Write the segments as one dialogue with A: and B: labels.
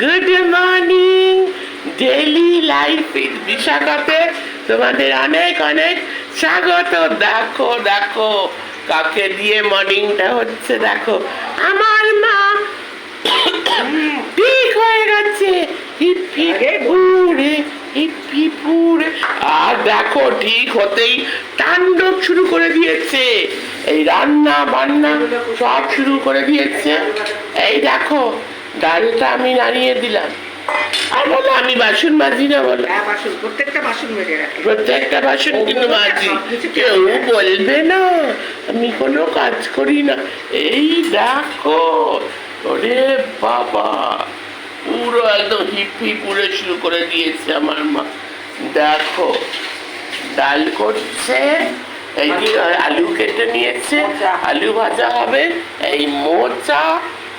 A: Good morning daily life is বিশাখাতে তোমাদের অনেক অনেক স্বাগত। দেখো দেখো কাকে দিয়ে মর্নিংটা হচ্ছে দেখো। আমার মা ঠিক হয়ে গেছে। আর দেখো ঠিক হতেই তাণ্ডব শুরু করে দিয়েছে। এই রান্না বান্না সব শুরু করে দিয়েছে। এই দেখো ডালটা আমি নাড়িয়ে দিলাম। আর বলো আমি বাসন মাজি না বলো।
B: হ্যাঁ প্রত্যেকটা বাসন মেজে রাখে।
A: প্রত্যেকটা বাসন কিন্তু মাজি। কেউ বলবে না আমি কোনো কাজ করি না। এই দেখো ওরে বাবা পুরো একদম হিপি পুরো শুরু করে দিয়েছে আমার মা। দেখো ডাল করছে এই যে আলু কেটে নিয়েছে। আলু ভাজা হবে এই মোচা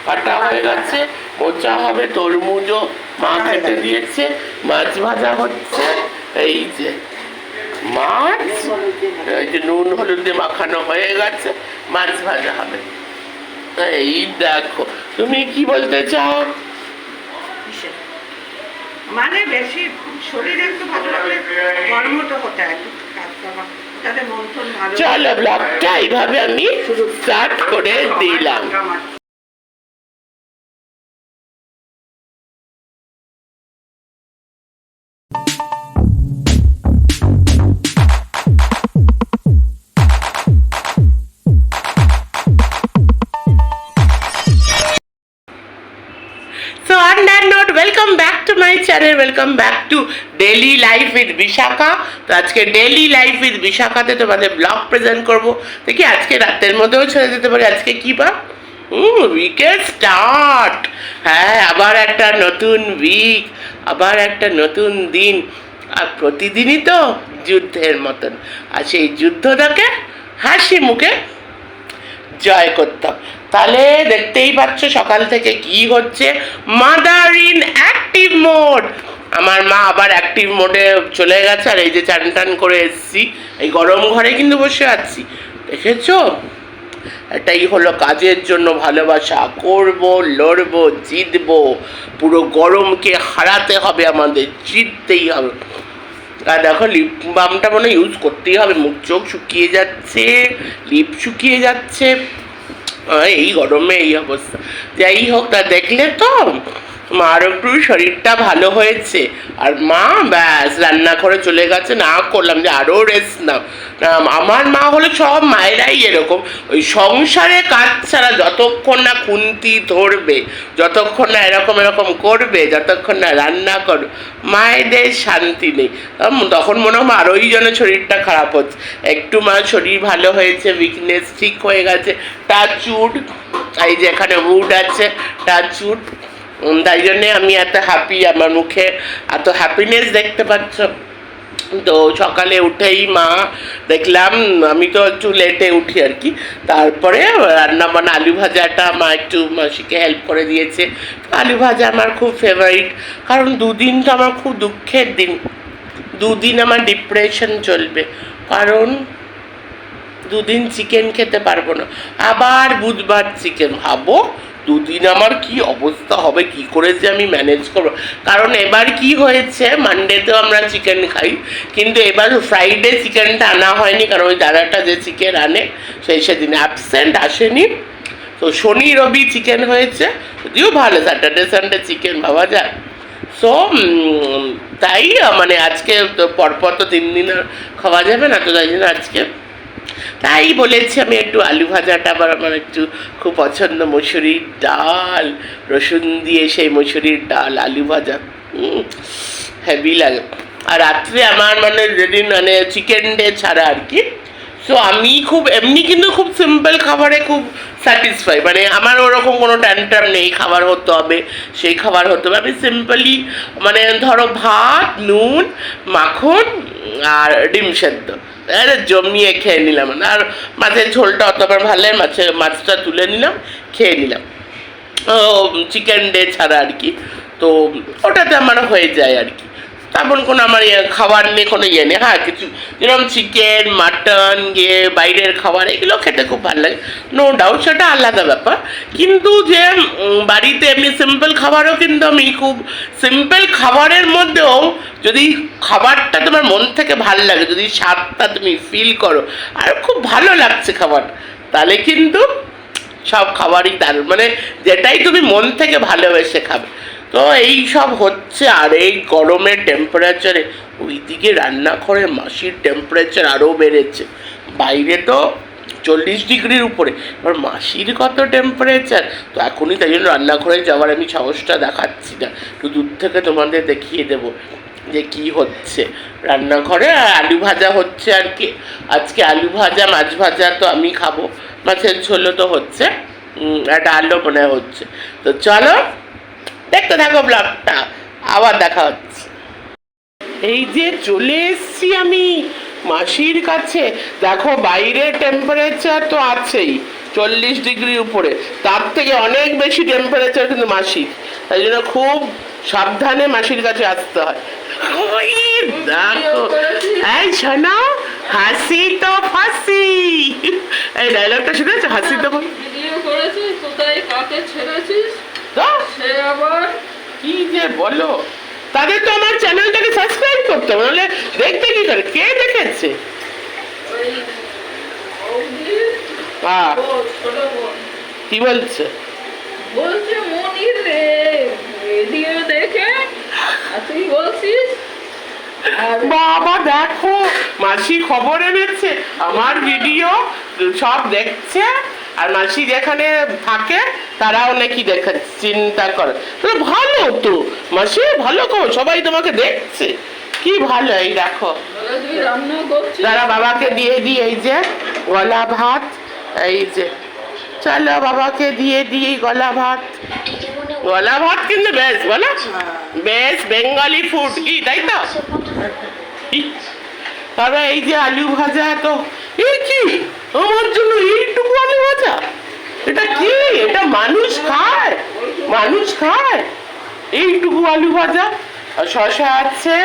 A: কাটা হয়ে গেছে। মোচা হবে তরমুজও মা কেটে দিয়েছে মাছ ভাজা হচ্ছে এই যে মাছ এই যে নুন হলুদ মাখানো হয়ে গেছে মাছ ভাজা হবে। এই দেখো তুমি কি বলতে চাও?
B: মানে বেশি শরীর একটু ভালো লাগলে কর্মটা হতে
A: চলো ব্লগটা এইভাবে আমি স্টার্ট করে দিলাম। Welcome back to Daily Life with Vishaka. তো আজকে ডেলি লাইফ উইথ বিশাখাতে তোমাদের ব্লগ প্রেজেন্ট করব। দেখি আজকে রাতের মধ্যেও ছেড়ে দিতে পারি, আজকে কি বা? হুম উইকের স্টার্ট হ্যাঁ আবার একটা নতুন উইক আবার একটা নতুন দিন। আর প্রতিদিনই তো যুদ্ধের মতন। আর সেই যুদ্ধটাকে হাসি মুখে জয় করতাম। তাহলে দেখতেই পাচ্ছ সকাল থেকে কি হচ্ছে। মাদার ইন অ্যাক্টিভ মোড আমার মা আবার অ্যাক্টিভ মোডে চলে গেছে, আর এই যে চান টান করে এসছি। এই গরম ঘরে কিন্তু বসে আছি। দেখেছ? এটাই হলো কাজের জন্য ভালোবাসা। করব, লড়ব, জিতবো। পুরো গরমকে হারাতে হবে আমাদের, জিততেই হবে। আর দেখো লিপ বামটা মনে ইউজ করতেই হবে। মুখ চোখ শুকিয়ে যাচ্ছে লিপ শুকিয়ে যাচ্ছে। এই গরমে এই অবস্থা। যাই হোক তা দেখলে তো মার একটু শরীরটা ভালো হয়েছে। আর মা, ব্যাস, রান্নাঘরে চলে গেছে। না করলাম যে আরও রেস্ট নাও। আমার মা হলো সব মায়েরাই এরকম। ওই সংসারে কাজ ছাড়া যতক্ষণ না খুন্তি ধরবে, যতক্ষণ না এরকম এরকম করবে, যতক্ষণ না রান্না করবে মায়েদের শান্তি নেই। তখন মনে হয় আরোই যেন শরীরটা খারাপ হচ্ছে। একটু মা শরীর ভালো হয়েছে উইকনেস ঠিক হয়ে গেছে। টাচ উড এই যে এখানে উড আছে টাচ উড তাই জন্যে আমি এত হ্যাপি আমার মুখে এত হ্যাপিনেস দেখতে পাচ্ছ। তো সকালে উঠেই মা দেখলাম, আমি তো একটু লেটে উঠি আর কি। তারপরে রান্না বান্না, আলু ভাজাটা মা একটু মাসিকে হেল্প করে দিয়েছে। আলু ভাজা আমার খুব ফেভারিট কারণ দুদিন তো আমার খুব দুঃখের দিন। দুদিন আমার ডিপ্রেশন চলবে, কারণ দুদিন চিকেন খেতে পারব না। আবার বুধবার চিকেন ভাবো দুদিন আমার কি অবস্থা হবে, কি করে যে আমি ম্যানেজ করব? কারণ এবার কি হয়েছে মানডেতেও আমরা চিকেন খাই, কিন্তু এবার ফ্রাইডে চিকেনটা আনা হয়নি, কারণ ওই দাদাটা যে চিকেন আনে, সেই সেদিন অ্যাবসেন্ট আসেনি। তো শনি রবি চিকেন হয়েছে, যদিও ভালো স্যাটারডে সানডে চিকেন ভাবা যায়। সো তাই মানে আজকে পরপর তো তিন দিন খাওয়া যাবে না, তো তাই জন্য আজকে তাই বলেছি আমি একটু আলু ভাজাটা, আবার আমার একটু খুব পছন্দ মসুরির ডাল, রসুন দিয়ে সেই মসুরির ডাল, আলু ভাজা। হেভি লাগে। আর রাত্রে আমার মানে যেদিন মানে চিকেন ডে ছাড়া আর কি সো আমি খুব, এমনি কিন্তু খুব সিম্পল খাবারে খুব স্যাটিসফাই মানে আমার ওরকম কোনো ট্যান্টাম নেই, খাবার হতে হবে, সেই খাবার হতে হবে। আমি সিম্পলি মানে ধরো ভাত, নুন, মাখন আর ডিম সেদ্ধ। আরে জমিয়ে খেয়ে নিলাম। আর মাছের ঝোলটা অত আমার ভালো লাগে মাছের মাছটা তুলে নিলাম, খেয়ে নিলাম। চিকেন ডে ছাড়া আর কি। তো ওটাতে আমার হয়ে যায় আর কি। তেমন কোনো আমার ইয়ে খাবার নিয়ে কোনো ইয়ে নেই। হ্যাঁ কিছু যেরকম চিকেন মাটন গিয়ে বাইরের খাবার, এগুলো খেতে খুব ভালো লাগে। নো ডাউট সেটা আলাদা ব্যাপার। কিন্তু যে বাড়িতে এমনি সিম্পল খাবারও কিন্তু আমি খুব সিম্পল খাবারের মধ্যেও যদি খাবারটা তোমার মন থেকে ভালো লাগে, যদি স্বাদটা তুমি ফিল করো, আর খুব ভালো লাগছে খাবার, তাহলে কিন্তু সব খাবারই দারুণ। মানে যেটাই তুমি মন থেকে ভালোবেসে খাবে। তো এই সব হচ্ছে, আর এই গরমের টেম্পারেচারে ওইদিকে রান্নাঘরের মাসির টেম্পারেচার আরও বেড়েছে। বাইরে তো চল্লিশ ডিগ্রির উপরে, এবার মাসির কত টেম্পারেচার তো এখনই তাই জন্য রান্নাঘরে যাওয়ার আমি সাহসটা দেখাচ্ছি না। একটু দূর থেকে তোমাদের দেখিয়ে দেবো যে কি হচ্ছে রান্নাঘরে। আর আলু ভাজা হচ্ছে আর কি। আজকে আলু ভাজা, মাছ ভাজা তো আমি খাব। মাছের ঝোলও তো হচ্ছে। একটা আলো মনে হচ্ছে। তো চলো দেখতে থাকো ব্লগটা, আবার দেখা হচ্ছে। এই যে চলে এসছি আমি মাসির কাছে। দেখো বাইরের টেম্পারেচার তো আছেই, চল্লিশ ডিগ্রির উপরে। তার থেকে অনেক বেশি টেম্পারেচার কিন্তু মাসির। তাই জন্য খুব সাবধানে মাসির কাছে আসতে হয়। দেখো। এই শোনো, হাসি তো ফাঁসি। এই ডায়লগটা শুনেছো? হাসি তো
C: করেছিস, কোথায়, কাকে ছেড়েছিস?
A: তো?
C: সে আবার
A: কি যে বলো? তাদের তো আমার চ্যানেলটাকে সাবস্ক্রাইব করতে হবে নাহলে দেখতে কি করে কে দেখেছে? কি বলছে?
C: বলছে মনির রে ভিডিও দেখে? তুই বলছিস?
A: বাবা দেখো মাসি খবর এনেছে আমার ভিডিও সব দেখছে? আর মাসি যেখানে থাকে, তারাও নাকি দেখে, চিন্তা করে। ভালো তো, মাসি, ভালো গো সবাই তোমাকে দেখছে। কি ভালো, এই দেখো। যারা বাবাকে দিয়ে দিই এই যে গলা ভাত, এই যে, চলো বাবাকে দিয়ে দিই গলা ভাত। গলা ভাত কিন্তু বেশ, বলো। বেশ, বেঙ্গলি ফুড কি, তাই তো? কি? তবে এই যে আলু ভাজা তো এই কি? আমার জন্য এইটুকু আলু ভাজা? এটা কি? এটা মানুষ খায়। মানুষ খায়। এইটুকু আলু ভাজা। শশা আছে,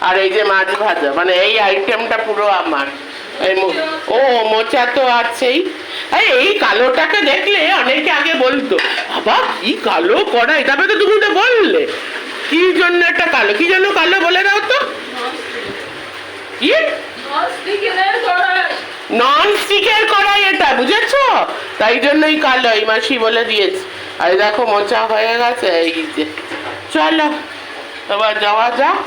A: আর এই যে মাছ ভাজা। মানে এই আইটেমটা পুরো আমার। ও, মোচা তো আছেই। এই কালোটাকে দেখলে অনেকে আগে বলতো, বাবা, কি কালো কড়াই? তবে তো তুমি তো বললে। কি জন্য একটা কালো? কি জন্য কালো বলে দাও তো? কি? নন স্টিকের কড়াই এটা, বুঝেছ? তাই জন্যই কালো মাসি বলে দিয়েছি। আর দেখো, মোচা হয়ে গেছে এই যে। চলো, এবার যাওয়া যাক।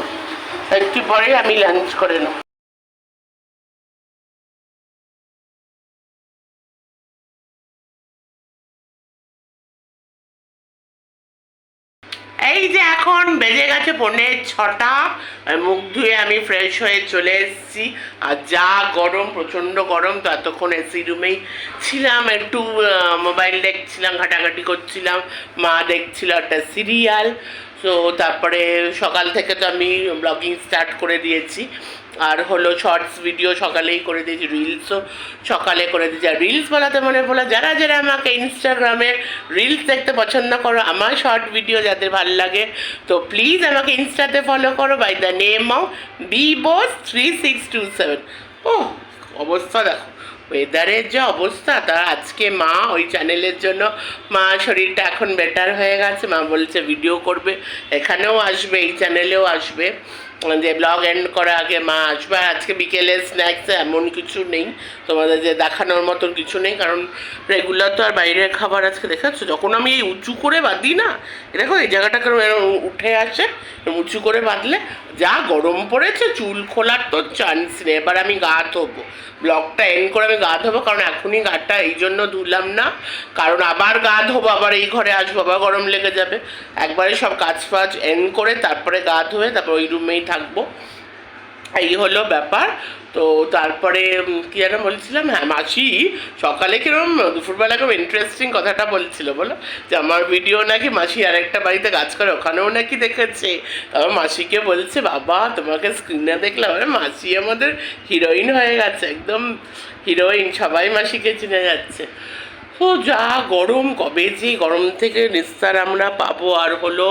A: একটু পরে আমি লাঞ্চ করে নেব। বেজে গেছে পৌনে ছটা। মুখ ধুয়ে আমি ফ্রেশ হয়ে চলে এসেছি। আর যা গরম, প্রচণ্ড গরম, তো এতক্ষণ এসি রুমেই ছিলাম। একটু মোবাইল দেখছিলাম, ঘাটাঘাটি করছিলাম। মা দেখছিল একটা সিরিয়াল তো তারপরে সকাল থেকে তো আমি ব্লগিং স্টার্ট করে দিয়েছি। আর হলো শর্টস ভিডিও সকালেই করে দিয়েছি রিলসও সকালে করে দিয়েছি। আর রিলস বলাতে মনে পড়ল, যারা যারা আমাকে ইনস্টাগ্রামে রিলস দেখতে পছন্দ করো, আমার শর্ট ভিডিও যাদের ভালো লাগে, তো প্লিজ আমাকে ইনস্টাতে ফলো করো by the name of B Bose three six two seven ও অবস্থা দেখো। ওয়েদারের যে অবস্থা, তা আজকে মা ওই চ্যানেলের জন্য, মা শরীরটা এখন বেটার হয়ে গেছে। মা বলছে ভিডিও করবে। এখানেও আসবে, এই চ্যানেলেও আসবে। যে ব্লগ এন্ড করার আগে মা আসবে, আজকে বিকেলে স্ন্যাক্স এমন কিছু নেই। তোমাদের যে দেখানোর মতন কিছু নেই, কারণ রেগুলার তো আর বাইরের খাবার আজকে দেখাচ্ছ। যখন আমি এই উঁচু করে বাঁধি না দেখো এই জায়গাটা এরম উঠে আসে, উঁচু করে বাঁধলে যা গরম পড়েছে, চুল খোলার তো চান্স নেই। এবার আমি গা ধোবো। ব্লগটা এন্ড করে আমি গা ধোবো, কারণ এখনই গাটা এই জন্য ধুলাম না। কারণ আবার গা ধোবো, আবার এই ঘরে আসব, আবার গরম লেগে যাবে। একবারে সব কাজ ফাজ এন্ড করে তারপরে গা ধুয়ে তারপর ওই রুমেই থাকব। এই হলো ব্যাপার। তো তারপরে কী যেন বলছিলাম হ্যাঁ মাসি, সকালে কিরম দুপুরবেলা খুব ইন্টারেস্টিং কথাটা বলছিল, বলো? যে আমার ভিডিও নাকি মাসি আরেকটা বাড়িতে কাজ করে, ওখানেও নাকি দেখেছে। তারপর মাসিকে বলছে, বাবা, তোমাকে স্ক্রিনে দেখলাম, আরে মাসি আমাদের হিরোইন হয়ে গেছে, একদম হিরোইন সবাই মাসিকে চিনে যাচ্ছে। তো যা গরম, কবে যে গরম থেকে নিস্তার আমরা পাবো আর হলো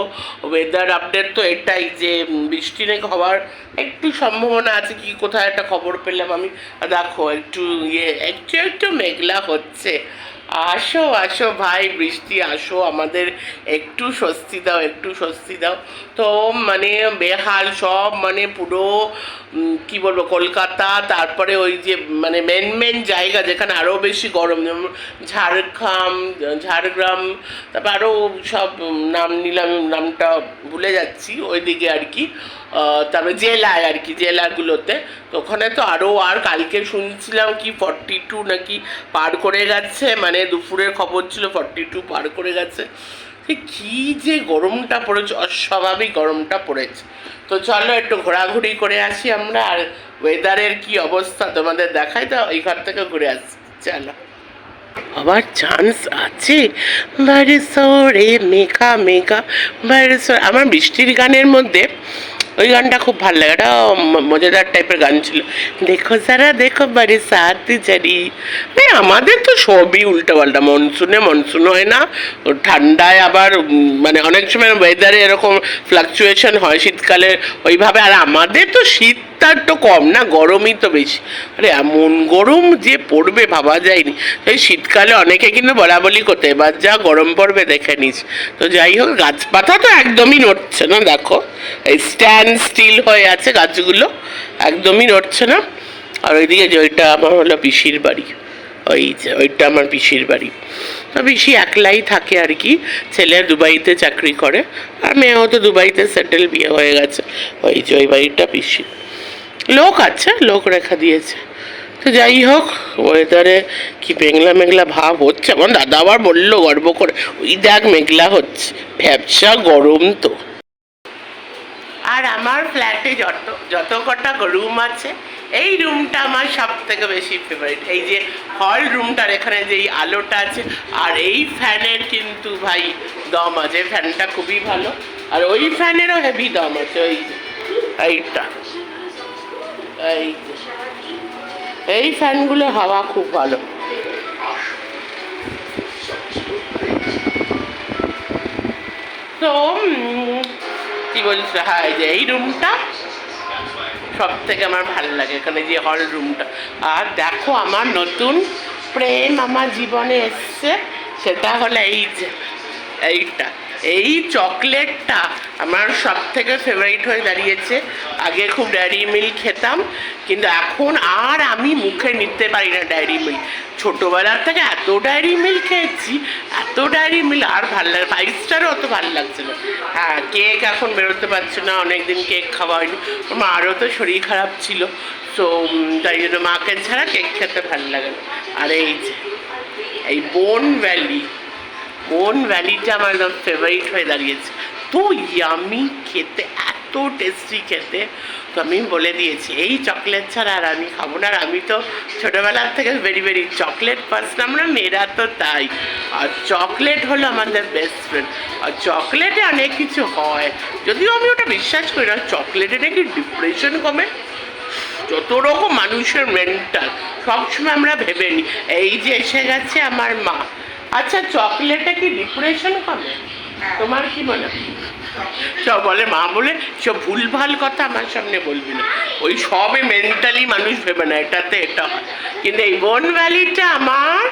A: ওয়েদার আপডেট তো এটাই যে বৃষ্টি নাকি হওয়ার একটু সম্ভাবনা আছে, কি কোথায় একটা খবর পেলাম আমি। দেখো, একটু ইয়ে একটু একটু মেঘলা হচ্ছে। আসো আসো ভাই, বৃষ্টি, আসো, আমাদের একটু স্বস্তি দাও, একটু স্বস্তি দাও। তো মানে বেহাল সব মানে পুরো কি বলব, কলকাতা, তারপরে ওই যে মানে মেন মেন জায়গা যেখানে আরও বেশি গরম, যেমন ঝাড়গ্রাম ঝাড়গ্রাম, তারপর আরও সব নাম নিলাম, নামটা ভুলে যাচ্ছি, ওইদিকে আর কি। তারপরে জেলায় আর কি, জেলাগুলোতে। তো ওখানে তো আরও আর কালকে শুনছিলাম কি ফর্টি টু নাকি পার করে গেছে মানে দুপুরের খবর ছিল ফর্টি টু পার করে গেছে। কী যে গরমটা পড়েছে, অস্বাভাবিক গরমটা পড়েছে। তো চলো একটু ঘোরাঘুরি করে আসি আমরা, আর ওয়েদারের কি অবস্থা তোমাদের দেখাই, তো এই ঘর থেকে ঘুরে আসি, চলো। আবার চান্স আছে? বারিশো রে মেঘা মেঘা বারিশো আমার বৃষ্টির গানের মধ্যে ওই গানটা খুব ভালো লাগে, এটা মজাদার টাইপের গান ছিল। দেখো সারা দেখো বাড়ি জারি। মানে আমাদের তো সবই উল্টো পাল্টা মনসুনে মনসুন হয় না, ঠান্ডায় আবার মানে অনেক সময় ওয়েদারে এরকম ফ্লাকচুয়েশন হয় শীতকালে, ওইভাবে। আর আমাদের তো শীত তার তো কম না, গরমই তো বেশি। আরে এমন গরম যে পড়বে, ভাবা যায়নি। এই শীতকালে অনেকে কিন্তু বলা বলি করতে, এবার যা গরম পড়বে, দেখে নিস। তো যাই হোক, গাছপাতা তো একদমই নড়ছে না, দেখো। এই স্টিল হয়ে আছে গাছগুলো, একদমই নড়ছে না। আর ওইদিকে যে ওইটা আমার হলো পিসির বাড়ি। ওই যে, ওইটা আমার পিসির বাড়ি। তো পিসি একলাই থাকে আর কি, ছেলে দুবাইতে চাকরি করে, আর মেয়েও তো দুবাইতে সেটেল বিয়ে হয়ে গেছে। ওই যে, ওই বাড়িটা পিসি। লোক আছে, লোক রেখা দিয়েছে। তো যাই হোক ওয়েদারে কি মেঘলা মেঘলা ভাব হচ্ছে। আমার দাদা আবার বলল গর্ব করে, ওই দেখ মেঘলা হচ্ছে, ভ্যাবসা গরম তো। আর আমার ফ্ল্যাটে যত যত কটা রুম আছে, এই রুমটা আমার সব থেকে বেশি ফেভারিট এই যে হল রুমটার এখানে যে এই আলোটা আছে, আর এই ফ্যানের কিন্তু ভাই দম আছে। ফ্যানটা খুবই ভালো। আর ওই ফ্যানেরও হেভি দম আছে, ওই এইটা। এই এই ফ্যানগুলো হাওয়া খুব ভালো। তো বলছে হ্যাঁ যে এই রুমটা সব থেকে আমার ভালো লাগে এখানে যে হল রুমটা আর দেখো আমার নতুন প্রেম আমার জীবনে এসছে, সেটা হলো এই যে, এইটা। এই চকলেটটা আমার সব থেকে ফেভারিট হয়ে দাঁড়িয়েছে। আগে খুব ডায়েরি মিল্ক খেতাম, কিন্তু এখন আর আমি মুখে নিতে পারি না ডায়েরি মিল্ক ছোটোবেলার থেকে এত ডায়েরি মিল্ক খেয়েছি, এত ডায়েরি মিল্ক আর ভালো লাগে ফাইভ স্টারও অত ভালো লাগছে না। হ্যাঁ কেক এখন বেরোতে পারছে না, অনেকদিন কেক খাওয়া হয়নি। মারও তো শরীর খারাপ ছিল তো তাই জন্য মাকে ছাড়া কেক খেতে ভালো লাগে না। আর এই যে, এই বোন ভ্যালি বোন ভ্যালিটা আমার একদম ফেভারিট হয়ে দাঁড়িয়েছে? তো ইয়ামি খেতে, এত টেস্টি খেতে, তো আমি বলে দিয়েছি, এই চকলেট ছাড়া আর আমি খাব না। আর আমি তো ছোটোবেলার থেকে ভেরি ভেরি চকলেট পার্সন আমরা মেয়েরা তো তাই। আর চকলেট হলো আমাদের বেস্ট ফ্রেন্ড আর চকলেটে অনেক কিছু হয়। যদিও আমি ওটা বিশ্বাস করি না চকলেটে নাকি ডিপ্রেশন কমে। যত রকম মানুষের মেন্টাল সবসময় আমরা ভেবে নিই, এই যে এসে গেছে আমার মা। আচ্ছা চকলেটে কি ডিপ্রেশন কমে তোমার কি মনে? সব বলে মা বলে সব ভুলভাল কথা আমার সামনে বলবি না। ওই সবে মেন্টালি মানুষ ভেবে না, এটাতে এটা হয়। কিন্তু এই বন ভ্যালিটা আমার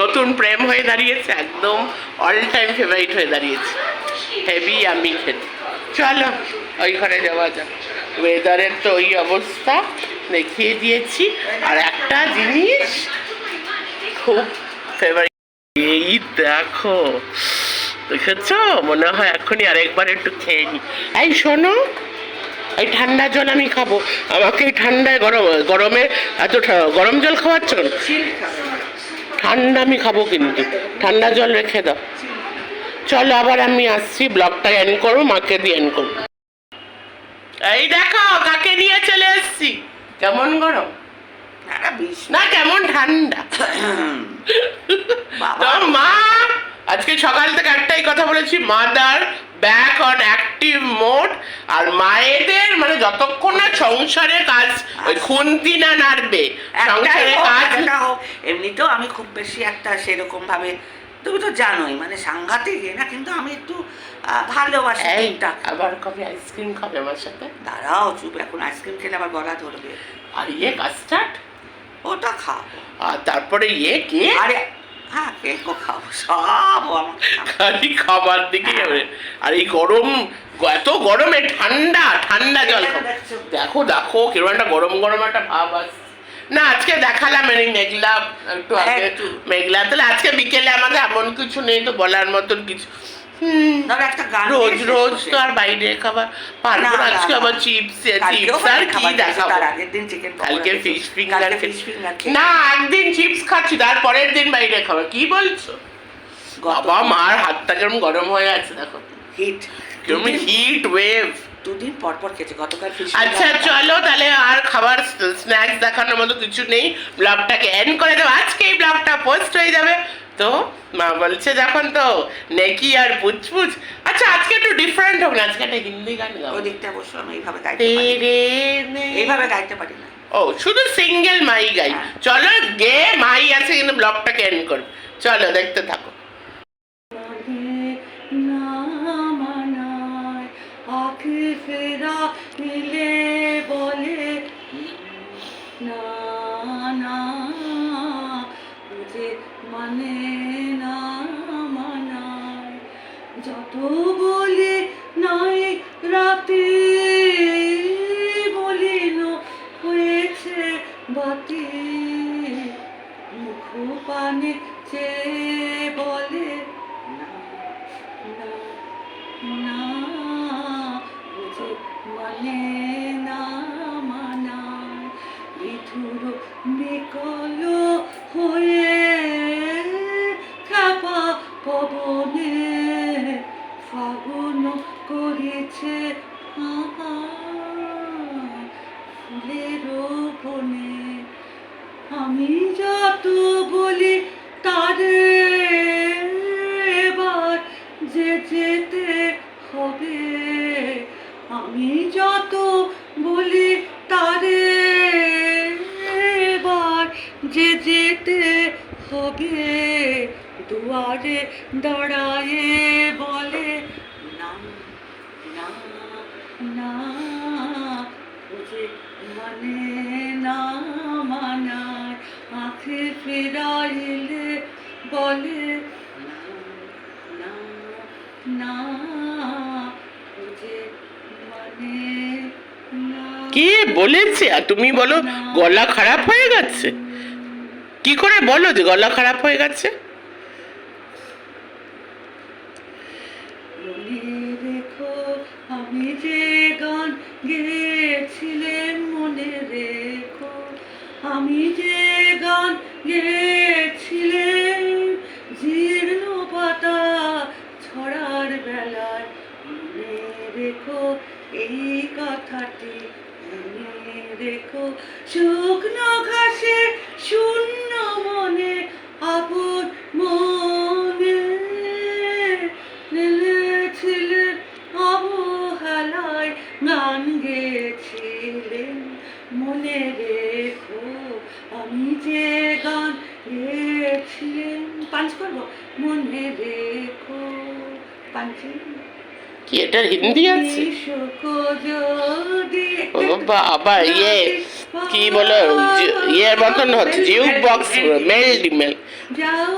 A: নতুন প্রেম হয়ে দাঁড়িয়েছে, একদম অল টাইম ফেভারিট হয়ে দাঁড়িয়েছে। হেভি আমি খেতে। চলো, ওই ঘরে যাওয়া যাক। ওয়েদারের তো ওই অবস্থা, দেখিয়ে দিয়েছি। আর একটা জিনিস খুব এই দেখো, দেখেছ? মনে হয় এখনই আরেকবার একটু খেয়ে নি। এই শোনো, এই ঠান্ডা জল আমি খাব। আমাকে এই ঠান্ডায় গরম, গরমে এত গরম জল খাওয়াচ্ছ? ঠান্ডা আমি খাব কিন্তু। ঠান্ডা জল রেখে দাও। চলো আবার আমি আসছি ব্লগটা এন করব মাকে দিয়ে এন করব এই দেখো, কাকে নিয়ে চলে এসছি? কেমন গরম?
B: একটা বিষ।
A: না কেমন ঠান্ডা।
B: বাবা।
A: মা আজকে সকাল থেকে একটাই কথা বলেছি mother back on active mode আর মায়েদের মানে যতক্ষণ না সংসারে কাজ ওই খুন্তি না নাড়বে সংসারে কাজ
B: এমনিতেও আমি খুব বেশি একটা সেরকম ভাবে তুমি তো জানোই মানে সাংঘাতিক না কিন্তু আমি একটু ভালোবাসি।
A: আবার কবে আইসক্রিম খাবে আমার সাথে?
B: দাঁড়াও চুপ এখন আইসক্রিম খেলে আবার গলা ধরবে।
A: আর ইয়ে কাস্টার্ড
B: ওটা খাও
A: আর তারপরে ইয়ে কে?
B: আরে হ্যাঁ কেকও খাব সব আমাকে
A: খালি খাবার দিকে যাবে আর এই গরম এত গরমে ঠান্ডা ঠান্ডা জল। দেখো দেখো কীরকম একটা গরম গরম একটা ভাব আসছে। না আজকে দেখালাম এই মেঘলা একটু আগে মেঘলা। তাহলে আজকে বিকেলে আমাদের এমন কিছু নেই তো বলার মতন কিছু।
B: ধরো একটা গান
A: রোজ রোজ তো আর বাইরে খাবার পারব
B: না,
A: না
B: না,
A: আজকে আবার চিপস চিপস আর কি দেখাবো?
B: তার আগের দিন চিকেন
A: কালকে ফিশ ফিঙ্গার
B: ফিশ ফিঙ্গার
A: না একদিন চিপস খাচ্ছি তারপরের দিন বাইরে খাবার। কি বলছো? বাবা মার হাতটা কেরম গরম হয়ে আছে দেখো।
B: হিট
A: ওয়েভ
B: দুদিন পর পর খেয়েছে গতকাল ফিশ
A: আচ্ছা চলো তাহলে আর খাবার স্ন্যাক্স দেখানোর মতো কিছু নেই। ব্লগটাকে এন্ড করে দেবো। আজকে এই ব্লগটা পোস্ট হয়ে যাবে। তো? মা বলছে যখন তো নেকি আর পুচপুচ। আচ্ছা আজকে একটু ডিফারেন্ট হোক না আজকে একটা হিন্দি গান গাও
B: ওই দিকটা বসে আমি এইভাবে গাইতে পারি না। এইভাবে গাইতে পারি না।
A: ও শুধু সিঙ্গেল মাই গাই।
B: হ্যাঁ।
A: চলো গে মাই আছে কিন্তু ব্লগটাকে এন্ড করো চলো দেখতে থাকো।
B: রাতে বলিল, হয়েছে বাতি। মুখ পানে বলে না, বুঝে মানে না মানায়। বিধুর বিকল হয়ে না মানে না আখে ফেরাইলে বলে না মানে
A: কে বলেছে? আর তুমি বলো গলা খারাপ হয়ে গেছে? কি করে বলো যে গলা খারাপ হয়ে গেছে
B: মনে রেখো আমি যে গান গেয়েছিলেন মনে রেখো। আমি যে গান গেয়েছিলেন জীর্ণ পাতা ছড়ার বেলায় মনে রেখো, এই কথাটি মনে রেখো। শুকনো ঘাসে শূন্য মনে
A: কি এটা হিন্দি আছে? ও বাবা ইয়ে কি বলো ইয়ের মতন হচ্ছে জিউ বক্স মেলডি মেল
B: যাও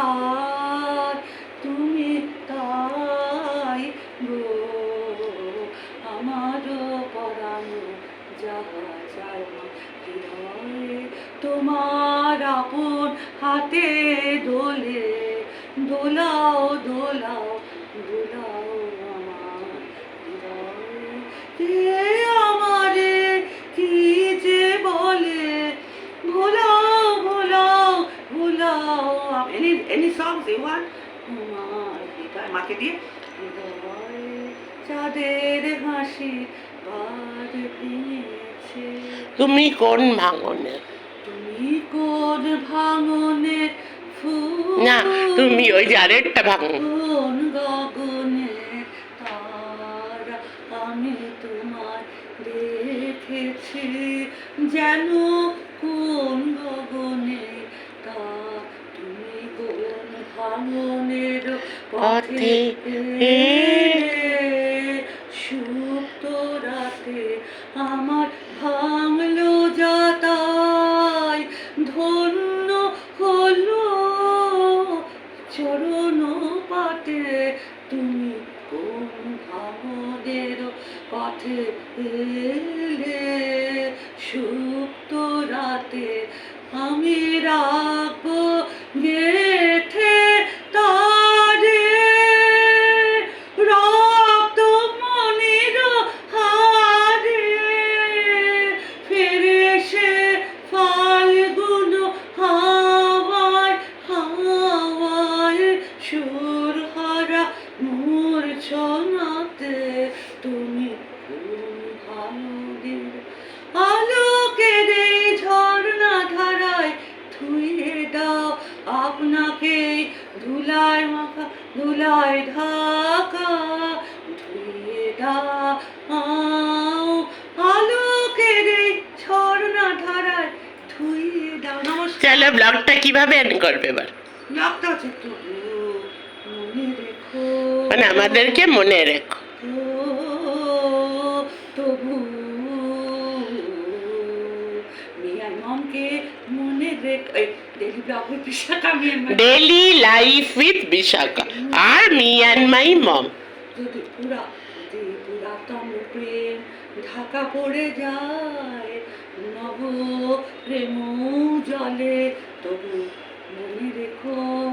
B: তার তুমি তাই গো। আমার পরানো যাহা চাই তোমার আপন হাতে দোলে দোলাও দোলাও মাকে দিয়ে চাঁদের হাসি বাদ ভেঙেছে
A: তুমি কোন ভাঙনে?
B: তুমি কোন ভাঙনে?
A: না তুমি ওই যে আরেকটা ভাঙন।
B: কোন গগনে? তারা আমি তোমার দেখেছি। যেন কোন গগনে? তা তুমি কোন ভাঙনের পথে
A: করবে এবার
B: মনে
A: আমাদেরকে মনে রেখো।
B: তবু
A: ডেলি লাইফ উইথ বিশাখা আর মি অ্যান্ড মাই মম।
B: যদি পুরা যদি পুরাতন প্রেম ঢাকা পড়ে যায় নব প্রেম জলে তবু মনে রেখো